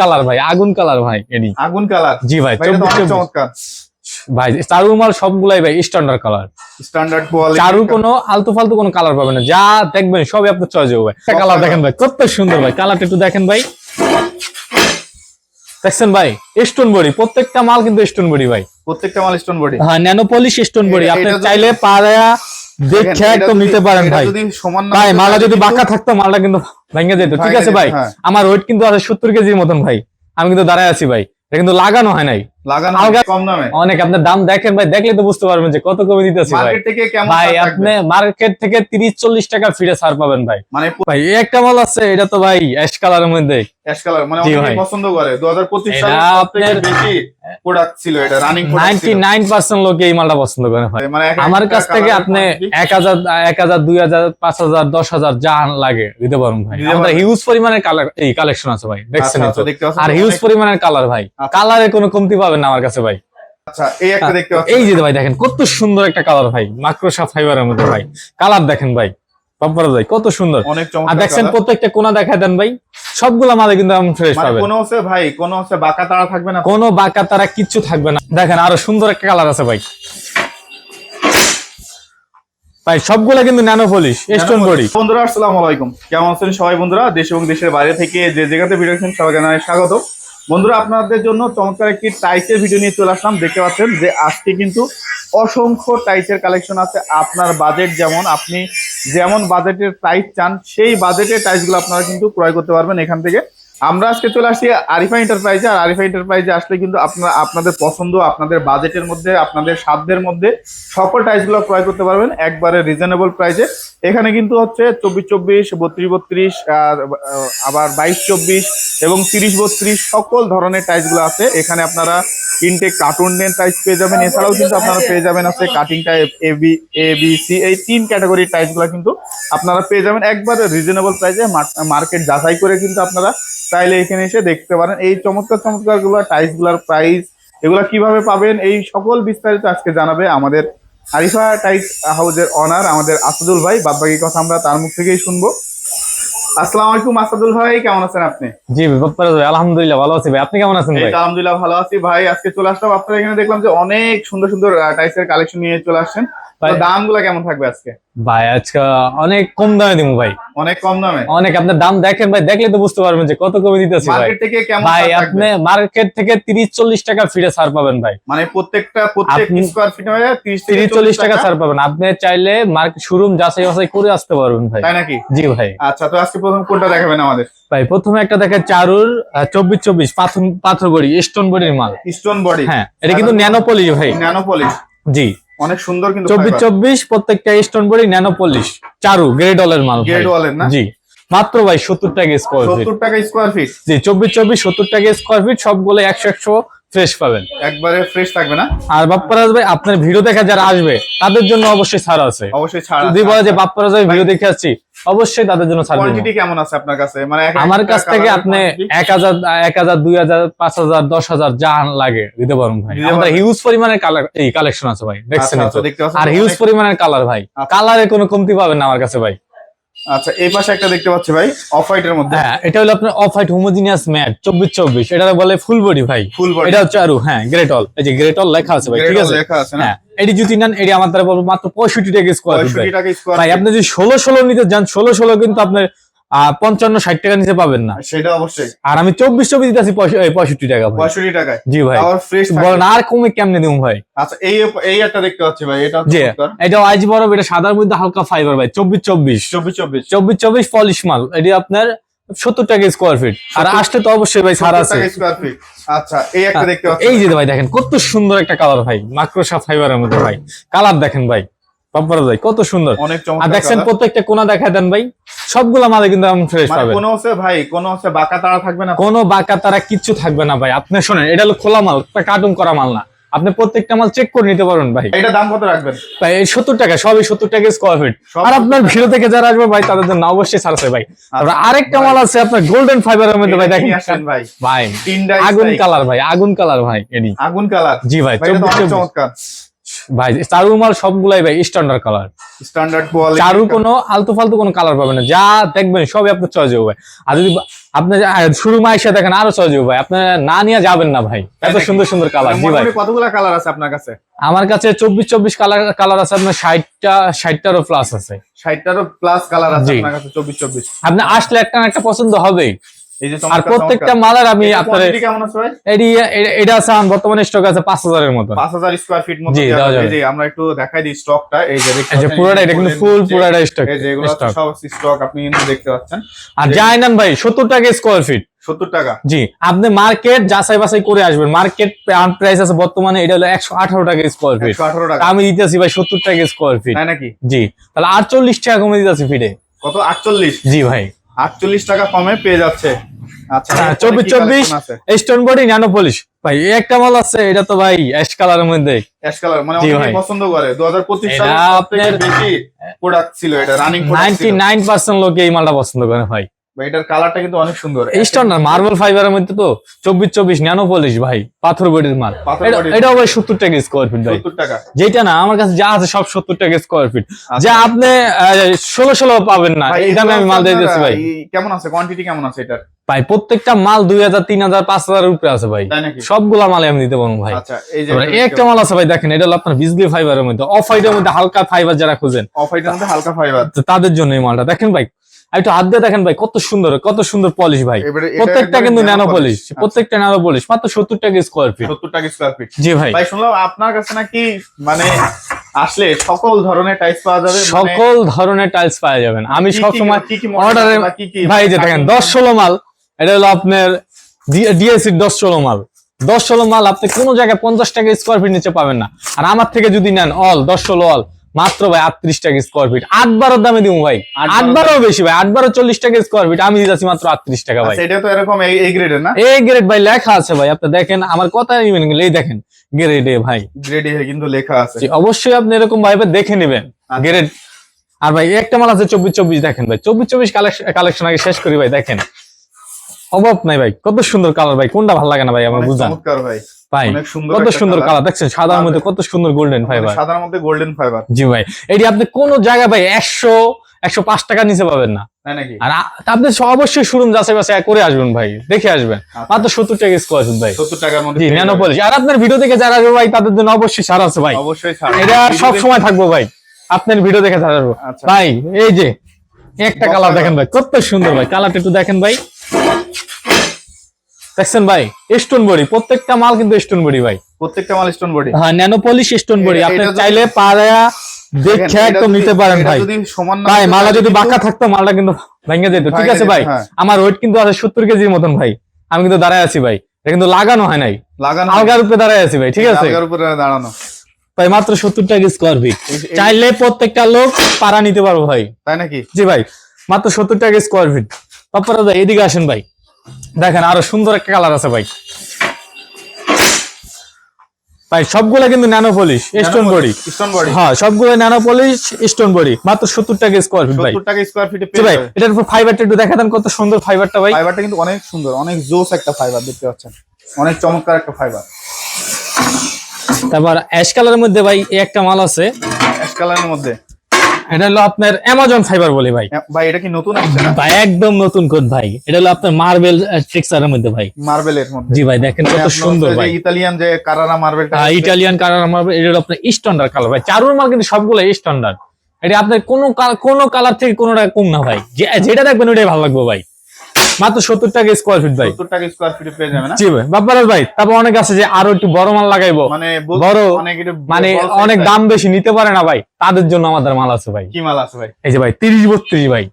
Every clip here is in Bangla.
কালার ভাই আগুন কালার ভাই এডি। আগুন কালার। জি ভাই। চমৎকার। ভাই চারু সবগুলাই ভাই স্ট্যান্ডার্ড কালার স্ট্যান্ডার্ড কোয়ালিটি চারু কোনো আলতু ফালতু কোনো কালার পাবেন না। যা দেখবেন সবই আপনার চয়েস হবে। কালার দেখেন ভাই কত সুন্দর ভাই। কালারটা একটু দেখেন ভাই। দেখছেন ভাই স্টোন বডি প্রত্যেকটা মাল কিন্তু স্টোন বডি ভাই। প্রত্যেকটা মাল স্টোন বডি হ্যাঁ ন্যানো পলিশ স্টোন বডি আপনি চাইলে পাড়া দেখে একদম নিতে পারেন ভাই। ভাই মালটা যদি বাঁকা থাকতো মালটা কিন্তু ভেঙে যেত। ঠিক আছে ভাই? হ্যাঁ। আমার ওয়েট কিন্তু আছে সত্তর কেজির মতন ভাই। আমি কিন্তু দাঁড়ায় আছি ভাই। এটা কিন্তু লাগানো হয় নাই। লাগানো কম দামে? অনেক আপনার দাম দেখেন ভাই দেখলে তো বুঝতে পারবেন যে কত কমে দিতেছি ভাই। থেকে কেমন ভাই আপনি মার্কেট থেকে তিরিশ চল্লিশ টাকা ফিরে ছাড় পাবেন ভাই। মানে ভাই এই একটা মাল আছে এটা তো ভাই অ্যাশ কালারের মধ্যে। অ্যাশ কালার মানে অনেকে পছন্দ করে। 2025 সালে আপনার- বেশি প্রোডাক্ট ছিল এটা রানিং প্রোডাক্ট নাইনটি ছিল নাইন এই মালটা পছন্দ করে ভাই। মানে আমার কাছ থেকে আপনি এক হাজার এক হাজার দুই হাজার পাঁচ হাজার দশ হাজার যা লাগে দিতে পারুন ভাই। আমাদের হিউজ পরিমাণের কালার এই কালেকশন আছে ভাই দেখছেন আচ্ছা, তো আচ্ছা, আর হিউজ পরিমাণের কালার ভাই। আচ্ছা। কালারে কোনো কমতি পাবেন না আমার কাছে ভাই। আচ্ছা এই পাচ্ছেন এই যে ভাই দেখেন কত সুন্দর একটা কালার ভাই মাক্রোসা ফাইবারের মধ্যে ভাই। কালার দেখেন ভাই বাপ্পারা ভাই কত সুন্দর। আর দেখছেন প্রত্যেকটা কোনা দেখা দেন ভাই সবগুলা মালে কিন্তু ফ্রেশ মানে পাবেন। কোনো হচ্ছে ভাই কোনো হচ্ছে বাঁকা তাড়া থাকবে না। কোনো বাঁকা তারা কিচ্ছু থাকবে না। দেখেন আরও সুন্দর একটা কালার আছে ভাই। ভাই সবগুলা কিন্তু ন্যানো পলিশ স্টোন বডি বন্ধুরা আসসালামু আলাইকুম। কেমন আছেন সবাই বন্ধুরা? দেশ এবং দেশের বাইরে থেকে যে জায়গাতে ভিডিও দেখছেন সবাই জানাই স্বাগত বন্ধুরা, আপনাদের জন্য চমৎকার একটি টাইসের ভিডিও নিয়ে চলে আসলাম। দেখতে পাচ্ছেন যে আজকে কিন্তু অসংখ্য টাইসের কালেকশন আছে। আপনার বাজেট যেমন, আপনি যেমন বাজেটের টাইস চান, সেই বাজেটের টাইসগুলো আপনারা কিন্তু ক্রয় করতে পারবেন এখান থেকে। আমরা আজকে চলে আসছি আরিফা এন্টারপ্রাইজে আর আরিফা এন্টারপ্রাইজে আসলে কিন্তু আপনারা, আপনাদের পছন্দ, আপনাদের বাজেটের মধ্যে, আপনাদের সাধ্যের মধ্যে সকল টাইসগুলো ক্রয় করতে পারবেন। একবারে রিজনেবল প্রাইসে এখানে কিন্তু হচ্ছে চব্বিশ চব্বিশ, বত্রিশ বত্রিশ আবার বাইশ, চব্বিশ এবং তিরিশ, বত্রিশ সকল ধরনের টাইসগুলো আছে। এখানে আপনারা তিনটে কার্টুন নেন টাইস পেয়ে যাবেন। এছাড়াও কিন্তু আপনারা পেয়ে যাবেন আছে cutting type A B A B C এই তিন ক্যাটাগরির টাইসগুলো কিন্তু আপনারা পেয়ে যাবেন। একবারে রিজনেবল প্রাইসে মার্কেট যাচাই করে কিন্তু আপনারা চাইলে এখানে এসে দেখতে পারেন। এই চমৎকার চমৎকারগুলো টাইসগুলার প্রাইস এগুলা কীভাবে পাবেন, এই সকল বিস্তারিত আজকে জানাবে আমাদের আরিফা টাইট হাউজের অনার আমাদের আসাদুল ভাই। বাদবাকি কথা আমরা তার মুখ থেকেই শুনব। আসসালামু আলাইকুম আসাদুল ভাই কেমন আছেন আপনি? জি ভাই আলহামদুলিল্লাহ ভালো আছি ভাই। আপনি কেমন আছেন ভাই? আলহামদুলিল্লাহ ভালো আছি ভাই। আজকে চলে আসলাম আপনার এখানে দেখলাম যে অনেক সুন্দর সুন্দর টাইসের কালেকশন নিয়ে চলে আসছেন। দামগুলো কেমন থাকবে আজকে? ভাই আজকে অনেক কম দামে দিব ভাই। অনেক কম দামে? অনেক আপনার দাম দেখেন ভাই দেখলে তো বুঝতে পারবেন যে কত কমে দিতেছি ভাই। মার্কেট থেকে কেমন ভাই আপনি মার্কেট থেকে তিরিশ চল্লিশ টাকা ফিরে ছাড় পাবেন ভাই। মানে প্রত্যেকটা প্রত্যেক আপনি- ফিট হয়ে তিরিশ থেকে তিরিশ চল্লিশ টাকা ছাড় পাবেন। আপনি চাইলে মার্কেট শোরুম যাচাই বাছাই করে আসতে পারবেন ভাই। তাই নাকি? জি ভাই। আচ্ছা তো আজকে প্রথম কোনটা দেখাবেন আমাদের? ভাই প্রথমে একটা দেখে চারুর চব্বিশ চব্বিশ পাথর পাথর বড়ি স্টোন বডির মাল। Stone body. হ্যাঁ এটা কিন্তু ন্যানোপলি ভাই। ন্যানোপলি জি। অনেক সুন্দর কিন্তু চব্বিশ চব্বিশ প্রত্যেকটা স্টোন বডি ন্যানো পলিশ চারু গ্রেড অলের মাল গ্রেড অলের না? জি। মাত্র ভাই সত্তর টাকা স্কোয়ার ফিট সত্তর টাকা স্কোয়ার ফিট জি চব্বিশ চব্বিশ সত্তর টাকা স্কোয়ার ফিট সবগুলো একশো একশো ফ্রেশ পাবেন। একবারে ফ্রেশ থাকবে না? আর বাপ্পারাজ ভাই আপনার ভিডিও দেখা যারা আসবে তাদের জন্য অবশ্যই ছাড় আছে। অবশ্যই ছাড় যদি বলে যে বাপ্পারাজ ভাই ভিডিও দেখে আসছি অবশ্যই তাদের জন্য ছাড় দেবো। কোয়ান্টিটি কেমন আছে আপনার কাছে? মানে আমার কাছ থেকে আপনি quantity? এক হাজার এক হাজার দুই হাজার পাঁচ হাজার দশ হাজার যা লাগে দিতে পারুন ভাই। আমাদের হিউজ পরিমাণের কালার এই কালেকশন আছে ভাই দেখছেন আচ্ছা, তো আচ্ছা, আর হিউজ পরিমাণের কালার ভাই। আচ্ছা। কালারে কোনো কমতি পাবেন না আমার কাছে ভাই। আচ্ছা এই পাশে একটা দেখতে পাচ্ছি ভাই অফ হোয়াইট এর মধ্যে। হ্যাঁ এটা হলো আপনার অফ হোয়াইট হোমোজিনিয়াস ম্যাট চব্বিশ চব্বিশ এটা বলে ফুল বডি ভাই। ফুল বডি এটা হচ্ছে আরু হ্যাঁ গ্রেট অল এই যে গ্রেট অল লেখা আছে ভাই ঠিক আছে? লেখা আছে না? হ্যাঁ এটি যদি নেন এটি আমার দ্বারা বলব মাত্র পঁয়ষট্টি টাকা স্কোয়ার টাকা ভাই আপনি যদি ষোলো ষোলো নিতে যান ষোলো ষোলো কিন্তু আপনার পঞ্চান্ন ষাট টাকা নিতে পাবেন না। সেটা অবশ্যই। আর আমি চব্বিশ চব্বিশ দিতে আছি পঁয়ষট্টি টাকা পঁয়ষট্টি টাকায়। জি ভাই। ফ্রেশ বলেন আর কমে কেমনে দিব ভাই? আচ্ছা এই এই একটা দেখতে পাচ্ছি ভাই এটা জি এটা আইজি বরফ এটা সাদার মধ্যে হালকা ফাইবার ভাই চব্বিশ চব্বিশ। চব্বিশ চব্বিশ। চব্বিশ চব্বিশ পলিশ মাল। এটি আপনার সত্তর টাকা স্কোয়ার ফিট আর আসলে তো অবশ্যই ভাই ছাড় আছে। আচ্ছা এই একটা দেখতে এই যে ভাই দেখেন কত সুন্দর একটা কালার ভাই। মাক্রোসা ফাইবারের মধ্যে ভাই। কালার দেখেন ভাই। বাপ্পারা ভাই কত সুন্দর। আর দেখছেন প্রত্যেকটা কোনা দেখায় দেন ভাই। সবগুলা মালে কিন্তু এমন ফ্রেশ মানে পাবেন। কোনো হচ্ছে ভাই কোনো হচ্ছে বাঁকা তাড়া থাকবে না। কোনো বাঁকা তারা কিচ্ছু থাকবে না ভাই। আপনি শোনেন এটা হলো খোলা মাল কার্টুন করা মাল না। আপনি প্রত্যেকটা মাল চেক করে নিতে পারবেন ভাই। এটা দাম কত রাখবেন? ভাই সত্তর টাকা সবই সত্তর টাকা স্কোয়ার ফিট আর আপনার ভিড় থেকে যারা আসবে ভাই তাদের জন্য অবশ্যই ছাড় আছে ভাই। তারপর আরেকটা মাল আছে আপনার গোল্ডেন ফাইবারের মধ্যে ভাই দেখেন। ভাই। ভাই আগুন কালার ভাই আগুন কালার ভাই এডি আগুন কালার জি ভাই। চমৎকার। ভাই চারু মাল সবগুলাই ভাই স্ট্যান্ডার্ড কালার স্ট্যান্ডার্ড কোয়ালিটি চারু কোনো আলতু ফালতু কোনো কালার পাবেন না যা দেখবেন সবই আপনার চয়েস হবে আর যদি আপনি শুরু মাইসা দেখেন আরও সহজ ভাই। আপনি না নিয়ে যাবেন না ভাই। এত সুন্দর সুন্দর কালার জি ভাই। কতগুলো কালার আছে আপনার কাছে? আমার কাছে চব্বিশ চব্বিশ কালার কালার আছে আপনার ষাটটা ষাটটারও প্লাস আছে। ষাটটারও প্লাস কালার আছে আপনার কাছে চব্বিশ চব্বিশ। আপনি আসলে একটা না একটা পছন্দ হবেই। আর প্রত্যেকটা। মালের আমি আপনার এটা আছে বর্তমানে স্টক আছে পাঁচ হাজারের মতো পাঁচ হাজার স্কোয়ার ফিট মতো আমরা একটু দেখাই দিই স্টকটা এই যে দেখতে এই যে পাচ্ছেন, পুরোটা এটা কিন্তু ফুল পুরোটা স্টক এগুলো সব স্টক আপনি কিন্তু দেখতে পাচ্ছেন। আর ভাই সত্তর টাকা স্কোয়ার ফিট সত্তর টাকা। জি আপনি মার্কেট যাচাই বাছাই করে আসবেন। মার্কেট প্রাইস আছে বর্তমানে এটা হলো একশো আঠারো টাকা স্কোয়ার ফিট আমি দিতেছি ভাই সত্তর টাকা স্কোয়ার ফিট নাকি? জি তাহলে আটচল্লিশ টাকা কমে দিতেছি ফিটে কত? আটচল্লিশ? জি ভাই। আটচল্লিশ টাকা কমে পেয়ে যাচ্ছে। আচ্ছা হ্যাঁ, চব্বিশ চব্বিশ স্টোন বডি ন্যানো পলিশ ভাই একটা মাল আছে এটা তো ভাই অ্যাশ কালারের মধ্যে। অ্যাশ কালার মানে অনেকে পছন্দ করে। দু হাজার পঁচিশ এটা সালে সবথেকে আপনার- বেশি প্রোডাক্ট ছিল এটা রানিং নাইনটি নাইন পার্সেন্ট লোক এই মালটা পছন্দ করে ভাই। এটার কালারটা কিন্তু অনেক সুন্দর। স্টোন না মার্বেল ফাইবারের মধ্যে তো চব্বিশ চব্বিশ ন্যানো পলিশ ভাই পাথর বডির মাল। এটা- ভাই সত্তর টাকা স্কোয়ার ফিট ভাই। টাকা। যেটা না আমার কাছে যা আছে সব সত্তর টাকা স্কোয়ার ফিট আচ্ছা। যা আপনি ষোলো ষোলো পাবেন না আমি মাল দিয়ে দিচ্ছি ভাই। কেমন আছে? কোয়ান্টিটি কেমন আছে এটার? ভাই প্রত্যেকটা মাল দুই হাজার তিন হাজার পাঁচ হাজার উপরে আছে ভাই। সবগুলা মালে আমি দিতে পারব ভাই। আচ্ছা এই একটা মাল আছে ভাই দেখেন এটা হলো আপনার বিজলি ফাইবারের মধ্যে। অফ হোয়াইটের মধ্যে হালকা ফাইবার যারা খুঁজেন। অফ হোয়াইটের মধ্যে হালকা ফাইবার তাদের জন্য এই মালটা। দেখেন ভাই আর একটু হাত দিয়ে দেখেন ভাই কত সুন্দর কত সুন্দর পলিশ ভাই। প্রত্যেকটা কিন্তু ন্যানো পলিশ প্রত্যেকটা ন্যানো পলিশ মাত্র সত্তর টাকা স্কোয়ার ফিট সত্তর টাকা স্কোয়ার ফিট জি ভাই। ভাই শুনলাম আপনার কাছে নাকি মানে আসলে সকল ধরনের টাইলস পাওয়া যাবে মানে সকল ধরনের টাইলস পাওয়া যাবেন আমি সবসময় অর্ডারে কি ভাই যে দেখেন দশ ষোলো মাল এটা হলো আপনার ডিএসির দশ ষোলো মাল। দশ ষোলো মাল আপনি কোনো জায়গায় পঞ্চাশ টাকা স্কোয়ার ফিট নিচে পাবেন না। আর আমার থেকে যদি নেন অল দশ ষোলো অল মাত্র ভাই আটত্রিশ টাকা স্কোয়ার ফিট আট বারোর দামে দিব ভাই। আট বারো বেশি ভাই। আট বারো চল্লিশ টাকা স্কোয়ার ফিট আমি দিতেছি মাত্র আটত্রিশ টাকা ভাই। আচ্ছা, এটা তো এরকম এই গ্রেডের না? এই গ্রেড ভাই লেখা আছে ভাই। আপনি দেখেন আমার কথা নিবেন এই দেখেন গ্রেড এ ভাই। গ্রেডে কিন্তু লেখা আছে। অবশ্যই আপনি এরকম ভাবে দেখে নেবেন। আচ্ছা। গ্রেড আর ভাই একটা মাল আছে চব্বিশ চব্বিশ দেখেন ভাই। চব্বিশ চব্বিশ কালেকশন আগে শেষ করি ভাই দেখেন। অভাব নাই ভাই। কত সুন্দর কালার ভাই। কোনটা ভালো লাগে না ভাই আমার অনেক বুঝান। ভাই। ভাই কত সুন্দর কালার দেখছেন সাদার মধ্যে কত সুন্দর গোল্ডেন ফাইবার সাদার মধ্যে গোল্ডেন ফাইবার জি ভাই এটি আপনি কোন জায়গায় ভাই একশো একশো পাঁচ টাকা নিচে পাবেন না। আর আপনি অবশ্যই শোরুম যাচাই বাছাই করে আসবেন ভাই দেখে আসবেন। আচ্ছা। মাত্র সত্তর টাকা স্কোয়ার ফিট ভাই। সত্তর টাকার মধ্যে ন্যানো। পলিশ আর আপনার ভিডিও দেখে যারা আসবে ভাই তাদের জন্য অবশ্যই ছাড় আছে ভাই। অবশ্যই এটা সব সময় থাকব ভাই। আপনার ভিডিও দেখে ছাড়বো আচ্ছা। ভাই এই যে একটা কালার দেখেন ভাই কত সুন্দর ভাই। কালারটা একটু দেখেন ভাই। দেখছেন ভাই স্টোন বডি প্রত্যেকটা মাল কিন্তু স্টোন বডি ভাই। প্রত্যেকটা মাল স্টোন বডি হ্যাঁ ন্যানো পলিশ স্টোন বডি আপনি চাইলে পাড়া দেখে একদম নিতে পারেন ভাই। যদি সমান না ভাই মালা যদি বাঁকা থাকতো মালটা কিন্তু ভেঙে যেত। ঠিক আছে ভাই? হ্যাঁ। আমার ওয়েট কিন্তু আছে সত্তর কেজির মতন ভাই। আমি কিন্তু দাঁড়ায় আছি ভাই। এটা কিন্তু লাগানো হয় নাই। লাগানো আলগার উপরে দাঁড়ায় আছি ভাই ঠিক আছে? আলগার উপরে দাঁড়ানো। ভাই মাত্র সত্তর টাকা স্কোয়ার ফিট চাইলে প্রত্যেকটা লোক পাড়া নিতে পারব ভাই। তাই নাকি? জি ভাই মাত্র সত্তর টাকা স্কোয়ার ফিট তারপরে এদিকে আসেন ভাই। দেখেন আরও সুন্দর একটা কালার আছে ভাই। ভাই সবগুলা কিন্তু nano polish stone body stone body হ্যাঁ সবগুলো ন্যানো পলিশ স্টোন বডি মাত্র সত্তর টাকা স্কোয়ার ফিট ভাই। সত্তর টাকা স্কোয়ার ফিটে পেয়ে ভাই এটার উপর ফাইবারটা একটু দেখা দেন কত সুন্দর ফাইবারটা ভাই। ফাইবারটা কিন্তু অনেক সুন্দর অনেক জোস একটা ফাইবার দেখতে পাচ্ছেন। অনেক চমৎকার একটা ফাইবার তারপর অ্যাশ কালারের মধ্যে ভাই এই একটা মাল আছে। অ্যাশ কালারের মধ্যে। এটা হলো আপনার অ্যামাজন ফাইবার বলে ভাই। ভাই এটা কি নতুন আসছে না? ভাই একদম নতুন কোড ভাই। এটা হলো আপনার মার্বেল টেক্সচারের মধ্যে ভাই। মার্বেলের মধ্যে। জি ভাই দেখেন কত সুন্দর ভাই। ইতালিয়ান যে কারারা মার্বেলটা হ্যাঁ, ইতালিয়ান কালার মার্বেল এটা হলো আপনার স্ট্যান্ডার্ড কালার ভাই। চারুর মাল কিন্তু সবগুলো স্ট্যান্ডার্ড এটা আপনার কোনো কোন কোনো কালার থেকে কোনটা কম না ভাই। যেটা দেখবেন ওটাই ভালো লাগবে ভাই। মাত্র সত্তর টাকা স্কোয়ার ফিট ভাই। সত্তর টাকা স্কোয়ার ফিটে পেয়ে যাবে না? জি ভাই। বাপ্পারাজ ভাই তারপর অনেক আছে যে আরও একটু বড় মাল লাগাইবো। মানে বড় অনেক মানে অনেক দাম বেশি নিতে পারে না ভাই। তাদের জন্য আমাদের মাল আছে ভাই। কি মাল আছে ভাই? এই যে ভাই তিরিশ বত্রিশ ভাই।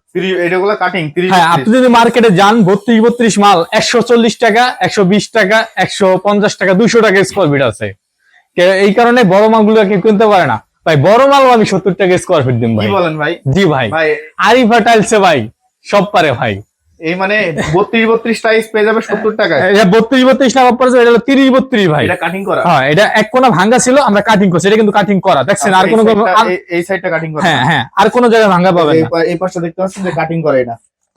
এটাগুলো কাটিং তিরিশ হ্যাঁ আপনি যদি মার্কেটে যান বত্রিশ বত্রিশ মাল একশো চল্লিশ টাকা একশো বিশ টাকা একশো পঞ্চাশ টাকা দুশো টাকা স্কোয়ার ফিট আছে। এই কারণে বড় মালগুলো কেউ কিনতে পারে না। ভাই বড় মাল আমি সত্তর টাকা স্কোয়ার ফিট দিন ভাই। বলেন ভাই? জি ভাই। ভাই আরিফা টাইলসে ভাই সব পারে ভাই। এই মানে বত্রিশ বত্রিশ টাইস পেয়ে যাবে সত্তর টাকায়। এটা বত্রিশ বত্রিশ টাকা পড়ছে এটা হলো তিরিশ বত্রিশ ভাই। এটা কাটিং করা। হ্যাঁ এটা এক কোনা ভাঙ্গা ছিল আমরা কাটিং করছি এটা কিন্তু কাটিং করা। দেখছেন আর কোনো এই- সাইডটা কাটিং করা। হ্যাঁ হ্যাঁ আর কোনো জায়গায় ভাঙ্গা পাবে এই পাশটা দেখতে পাচ্ছেন যে কাটিং করে এটা।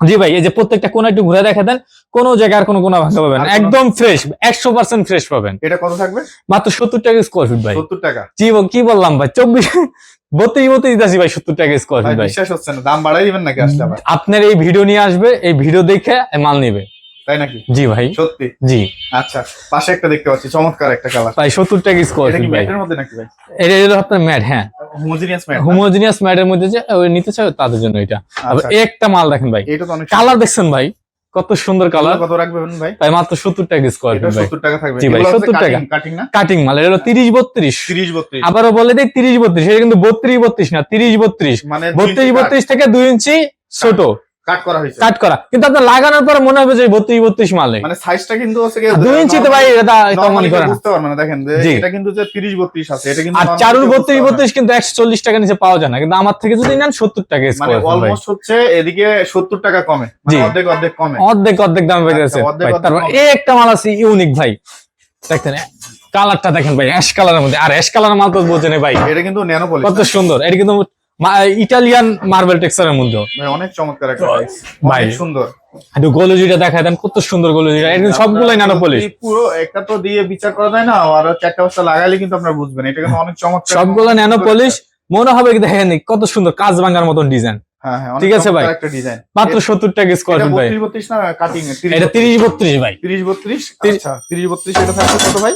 জি ভাই এই যে প্রত্যেকটা কোনা একটু ঘুরে দেখা দেন কোন জায়গায় আর কোনো কোনা ভাঙা পাবেন একদম ফ্রেশ একশো পার্সেন্ট ফ্রেশ পাবেন। এটা কত থাকবে? মাত্র সত্তর টাকা স্কোয়ার ফিট ভাই। সত্তর টাকা। জি কি বললাম ভাই চব্বিশ বত্রিশ বত্রিশ দিতেছি ভাই সত্তর টাকা স্কোয়ার ফিট ভাই বিশ্বাস হচ্ছে না দাম বাড়াই দিবেন নাকি আসলে আপনার এই ভিডিও নিয়ে আসবে এই ভিডিও দেখে মাল নেবে। তাই নাকি? জি ভাই। সত্যি? জি। আচ্ছা পাশে একটা দেখতে পাচ্ছি চমৎকার একটা কালার ভাই সত্তর টাকা স্কোয়ার ফিট ভাই? ম্যাটের মধ্যে নাকি ভাই? এটা হলো আপনার ম্যাট হ্যাঁ। হোমোজিনিয়াস ম্যাট হোমোজিনিয়াস ম্যাটের মধ্যে যে নিতে চাও তাদের জন্য এটা। আবার আচ্ছা। একটা মাল দেখেন ভাই। এটা তো অনেক কালার দেখছেন ভাই? কত সুন্দর কালার কত রাখবেন ভাই? ভাই মাত্র সত্তর টাকা স্কোয়ার ফিট ভাই? 70 টাকা থাকবে। জি ভাই, এগুলো 70 টাকা। cutting না? কাটিং মাল এটা হলো তিরিশ বত্রিশ। 30 32 আবারও বলে দেয় তিরিশ বত্রিশ। এটা কিন্তু বত্রিশ বত্রিশ না তিরিশ বত্রিশ। মানে বত্রিশ বত্রিশ থেকে দুই ইঞ্চি ছোট। কাট করা হয়েছে। কাট করা। কিন্তু আপনার লাগানোর পর মনে হবে যে বত্রিশ বত্রিশ মালে মানে সাইজটা কিন্তু হচ্ছে কি দুই ভাই এটা এটা মনে নরমালি বুঝতে পারবে না দেখেন এটা কিন্তু যে 30 32 আছে এটা কিন্তু আর চারুর বুঝতে বত্রিশ পারবে না। বত্রিশ কিন্তু একশো চল্লিশ টাকা নিচে পাওয়া যায় না। কিন্তু আমার থেকে যদি নেন সত্তর টাকা মানে ভাই। অলমোস্ট হচ্ছে এদিকে 70 টাকা কমে। মানে অর্ধেক অর্ধেক কমে। অর্ধেক অর্ধেক দামে গেছে আচ্ছা, অর্ধেক তারপর এই একটা মাল আছে ইউনিক ভাই। দেখতেন কালারটা দেখেন ভাই অ্যাশ কালারের মধ্যে। আর অ্যাশ কালার মাল তো বোঝেন ভাই। এটা কিন্তু ন্যানো পলিশ কত সুন্দর। এটা কিন্তু ইটালিয়ান মার্বেল টেক্সচারের মধ্যে। অনেক চমৎকার একটা ভাই। সুন্দর। একটু গোলজিটা দেখায় দেন কত সুন্দর গোলজিটা কিন্তু সবগুলাই নানো পলিশ পুরো একটা তো দিয়ে বিচার করা যায় না আর চারটা পাঁচটা লাগাইলে কিন্তু আপনারা বুঝবেন। এটা কিন্তু অনেক চমৎকার। সবগুলো ন্যানো পলিশ মনে হবে কি দেখেন কত সুন্দর কাজ ভাঙার মতন ডিজাইন হ্যাঁ হ্যাঁ ঠিক আছে ভাই। মাত্র সত্তর টাকা স্কোয়ার এটা ফিট ভাই। 32 32 না কাটিং এটা তিরিশ বত্রিশ ভাই। 30 32 তিরিশ- আচ্ছা 30 32 এটা কত ভাই?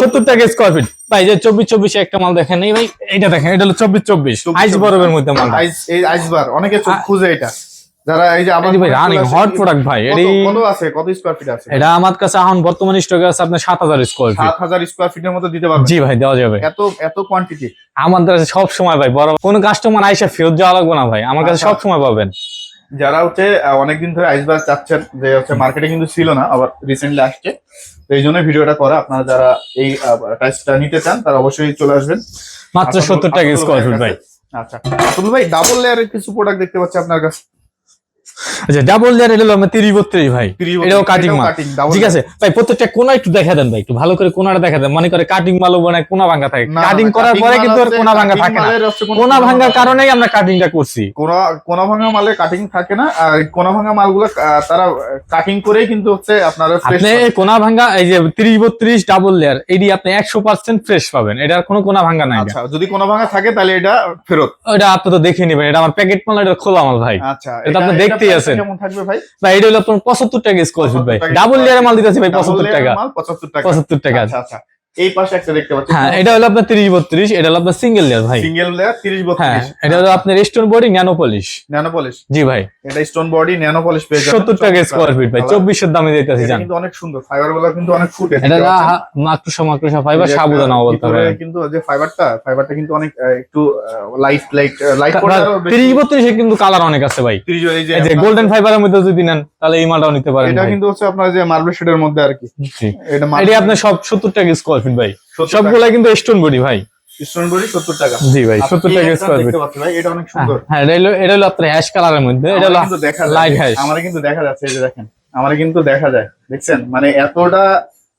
সত্তর টাকা স্কোয়ার ফিট ভাই যে চব্বিশ চব্বিশ একটা মাল দেখেন এই ভাই এটা দেখেন এটা হলো চব্বিশ চব্বিশ আইস বরফের মধ্যে মাল আইস বার অনেকে খুঁজে এটা। যারা এই যে আবার ভাই রানিং হট প্রোডাক্ট ভাই এটি কত আছে কত স্কয়ার ফিট আছে? এটা আমার কাছে এখন বর্তমানে স্টকে আছে আপনার সাত হাজার স্কোয়ার ফিট 7000 স্কয়ার ফিটের মতো দিতে পারবেন। জি ভাই দেওয়া যাবে। এত এত কোয়ান্টিটি আমাদের কাছে সব সময় ভাই বড় কোন কাস্টমার আইসা ফেরত যাওয়া লাগবে না ভাই আমার কাছে আচ্ছা। সব সময় পাবেন। যারা হচ্ছে অনেকদিন ধরে আইসবার চাচ্ছেন যে হচ্ছে মার্কেটে কিন্তু ছিল না আবার রিসেন্টলি আসছে। তো এই জন্য ভিডিওটা করা। আপনারা যারা এই টাইসটা নিতে চান তারা অবশ্যই চলে আসবেন। মাত্র সত্তর টাকা স্কোয়ার ফুট ভাই। আচ্ছা ভাই ডাবল লেয়ারের কিছু প্রোডাক্ট দেখতে পাচ্ছি আপনার কাছে। আচ্ছা ডাবল লেয়ার এটা হলো আমার তিরিশ বত্রিশ ভাই এটাও কাটিং মাল। ঠিক আছে? ভাই প্রত্যেকটা কোনা একটু দেখা দেন ভাই একটু ভালো করে কোনাটা দেখা দেন। মনে করে কাটিং মালও বানায় কোনা ভাঙ্গা থাকে। কাটিং করার পরে কিন্তু আর কোনা ভাঙ্গা থাকে না। কোনো কারণেই আমরা কাটিংটা করছি। কোনা কোনা ভাঙা মালে কাটিং থাকে না আর কোনা ভাঙা মালগুলো তারা কাটিং করেই কিন্তু হচ্ছে আপনারা আপনি কোনা ভাঙ্গা এই যে তিরিশ বত্রিশ ডাবল লেয়ার এটি আপনি একশো পার্সেন্ট ফ্রেশ পাবেন। এটার কোনো কোনা ভাঙ্গা নাই আচ্ছা যদি কোনা ভাঙা থাকে তাহলে এটা ফেরত। ওটা আপনি তো দেখে নেবেন এটা আমার প্যাকেট মাল এটা খোলা মাল ভাই। আচ্ছা এটা আপনি দেখতেই আছেন। কেমন থাকবে ভাই? ভাই এটা হলো আপনার পঁচাত্তর টাকা স্কোয়ার ফুট ভাই। ডাবল লেয়ার লেয়ারের মাল দিতেছি ভাই Double পঁচাত্তর layer টাকা। মাল 75 টাকা। পঁচাত্তর টাকা। আচ্ছা আচ্ছা। এই পাশে একটা দেখতে পাচ্ছি হ্যাঁ এটা হলো আপনার তিরিশ বত্রিশ এটা হলো আপনার সিঙ্গেল লেয়ার ভাই। সিঙ্গেল লেয়ার 30 হ্যাঁ এটা হলো আপনার stone body nano polish nano polish জি ভাই। এটা স্টোন বডি ন্যানো পলিশ পেয়ে যাবেন। সত্তর টাকা স্কোয়ার ফিট ভাই Colour। চব্বিশের দামে দিতেছি জান। কিন্তু অনেক সুন্দর ফাইবারগুলো কিন্তু অনেক ফুটে এটা মাকড়সা মাকড়সা ফাইবার সাবুদানা বলতে পারেন কিন্তু যে ফাইবারটা ফাইবারটা কিন্তু অনেক একটু লাইট লাইট লাইট তিরিশ বত্রিশে কিন্তু কালার অনেক আছে ভাই। 30 এই যে গোল্ডেন ফাইবারের মধ্যে যদি নেন। তাহলে এই মালটাও নিতে পারেন এটা। কিন্তু হচ্ছে আপনার যে মার্বেল শেডের মধ্যে আর কি। এটা এটি আপনার সব সত্তর টাকা স্কোয়ার ফিট ভাই? 70 সবগুলা কিন্তু স্টোন বডি ভাই। স্টোন বডি 70 টাকা। জি ভাই টাকা স্কোয়ার ফিট ভাই এটা অনেক সুন্দর। হ্যাঁ এটা হলো এটা হলো আপনার হ্যাশ কালারের মধ্যে এটা হলো দেখা লাইট যায় হ্যাশ আমার কিন্তু দেখা যাচ্ছে এই যে দেখেন আমার কিন্তু দেখা যায় দেখছেন? মানে এতটা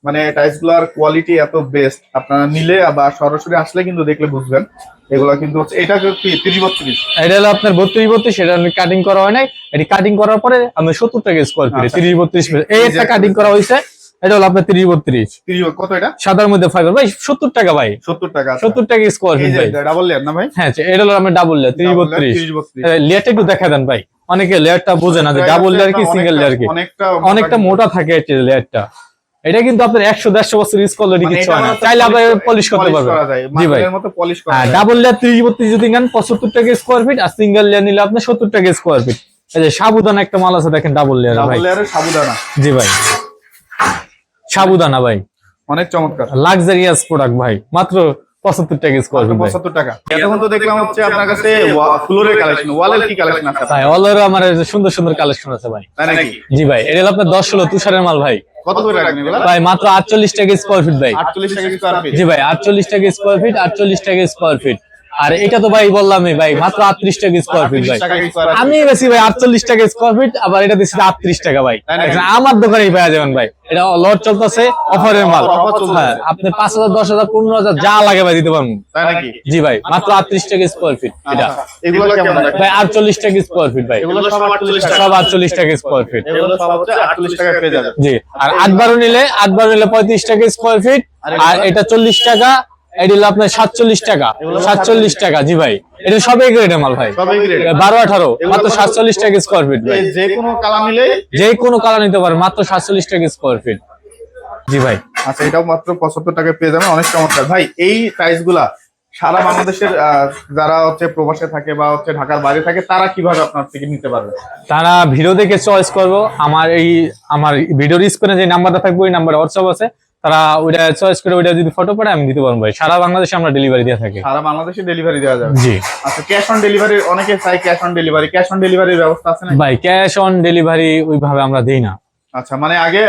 মানে টাইলসগুলার কোয়ালিটি এত বেস্ট আপনারা নিলে বা সরাসরি আসলে কিন্তু দেখলে বুঝবেন। এগুলা কিন্তু হচ্ছে এটা তিরিশ বত্রিশ এটা হলো আপনার বত্রিশ বত্রিশ এটা কাটিং করা হয় নাই। এটি কাটিং করার পরে আমি সত্তর টাকা স্কোয়ার ফিট আচ্ছা। তিরিশ বত্রিশ এই একটা কাটিং করা হয়েছে এটা হলো আপনার তিরিশ বত্রিশ। তিরিশ কত এটা? সাদার মধ্যে ফাইবার ভাই সত্তর টাকা ভাই। সত্তর টাকা সত্তর টাকা স্কোয়ার ফিট ভাই। ডাবল লেয়ার না ভাই? হ্যাঁ আচ্ছা, এটা হলো আমার ডাবল লেয়ার তিরিশ বত্রিশ। তিরিশ লেয়ারটা একটু দেখা দেন ভাই। অনেকে লেয়ারটা বোঝে না যে ডাবল লেয়ার কি সিঙ্গেল লেয়ার কি? অনেকটা অনেকটা মোটা থাকে লেয়ারটা এটা কিন্তু আপনার একশো দেড়শো বছর ইউজ করলে মানে কিছু হয় না। চাইলে আবার পলিশ করতে পারবেন। জি ভাই। ডাবল লেয়ার ত্রিশ বত্রিশ যদি নেন পঁচাত্তর টাকা স্কোয়ার ফিট আর সিঙ্গেল লেয়ার নিলে আপনার সত্তর টাকা স্কোয়ার ফিট এই যে সাবুদানা একটা মাল আছে দেখেন ডাবল লেয়ার ডাবল লেয়ারের সাবুদানা। জি ভাই। সাবুদানা ভাই। অনেক চমৎকার। লাক্সারিয়াস প্রোডাক্ট ভাই। মাত্র পঁচাত্তর টাকা স্কোয়ার ফিট পঁচাত্তর টাকা। এতক্ষণ তো দেখলাম হচ্ছে আপনার কাছে ফ্লোরের কালেকশন ওয়ালের কি কালেকশন আছে? ভাই অলরেডি আমার সুন্দর সুন্দর কালেকশন আছে ভাই। জি ভাই এটা আপনার দশ ষোলো তুষারের মাল ভাই। কত করে রাখবেন এগুলা? ভাই মাত্র আটচল্লিশ টাকা স্কোয়ার ফিট ভাই। টাকা স্কোয়ার ফিট জি ভাই আটচল্লিশ টাকা স্কোয়ার ফিট আটচল্লিশ টাকা স্কোয়ার ফিট আর এটা তো ভাই বললামই ভাই মাত্র আটত্রিশ টাকা স্কোয়ার ফিট ভাই। আমি বেশি ভাই আটচল্লিশ টাকা স্কোয়ার ফিট আবার এটা দিচ্ছি আটত্রিশ টাকা ভাই? এখন আমার দোকানে পেয়ে যাবেন ভাই। এটা লট চলতেছে অফারের মাল। হ্যাঁ আপনি পাঁচ হাজার দশ হাজার পনেরো হাজার যা লাগে ভাই দিতে পারব জি ভাই মাত্র আটত্রিশ টাকা স্কোয়ার ফিট এটা। আচ্ছা, এগুলো কেমন রাখবেন? ভাই। আটচল্লিশ টাকা। স্কোয়ার ফিট ভাই সব আটচল্লিশ টাকা স্কোয়ার ফিট জি আর আট বারো নিলে আট বারো নিলে পঁয়ত্রিশ টাকা স্কোয়ার ফিট আর আর এটা চল্লিশ টাকা এটা হলো আপনার সাতচল্লিশ টাকা। সাতচল্লিশ টাকা জি ভাই। এটা সবই গ্রেডের মাল ভাই। বারো আঠারো মাত্র সাতচল্লিশ টাকা স্কোয়ার ফিট ভাই। যে কোনো কালার মিলে যে কোনো কালার নিতে পারে মাত্র সাতচল্লিশ টাকা স্কোয়ার ফিট জি ভাই। আচ্ছা এটাও মাত্র পঁচাত্তর টাকায় পেয়ে যাবেন অনেক চমৎকার। ভাই এই টাইলসগুলা সারা বাংলাদেশের যারা হচ্ছে প্রবাসে থাকে বা হচ্ছে ঢাকার বাইরে থাকে তারা কীভাবে আপনার থেকে নিতে পারবে? তারা ভিডিও দেখে চয়েস করব। আমার এই আমার ভিডিওর স্ক্রিনে যে নাম্বারটা থাকবে ওই নাম্বারে হোয়াটসঅ্যাপ আছে। তারা ওইটা চয়েস করে ওইটা যদি ফটো পাঠায় আমি দিতে পারব ভাই। সারা বাংলাদেশে আমরা ডেলিভারি দিয়ে থাকি। সারা বাংলাদেশে ডেলিভারি দেওয়া যাবে। জি। আচ্ছা ক্যাশ অন ডেলিভারি অনেকে চাই cash on delivery cash on ডেলিভারির ব্যবস্থা আছে না ভাই ক্যাশ অন ডেলিভারি ওইভাবে আমরা দেই না। আচ্ছা মানে আগে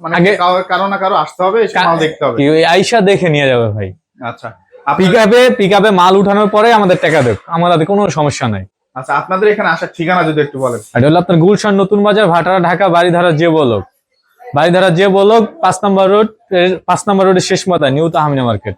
মানে আগে- কারো- না কারও আসতে হবে এসে মাল দেখতে হবে। ওই আইসা দেখে নিয়ে যাবে ভাই। আচ্ছা পিক আপে পিক আপে মাল উঠানোর পরে আমাদের টাকা দেব। আমাদের কোনো সমস্যা নাই। আচ্ছা আপনাদের এখানে আসার ঠিকানা যদি একটু বলেন। এটা হলো আপনার গুলশান নতুন বাজার ভাটারা ঢাকা বাড়িধারা যে বলক বাড়িধারা যে বলো পাঁচ নম্বর রোড পাঁচ নম্বর রোডের শেষ মাথায় নিউ তাহমিনা মার্কেট।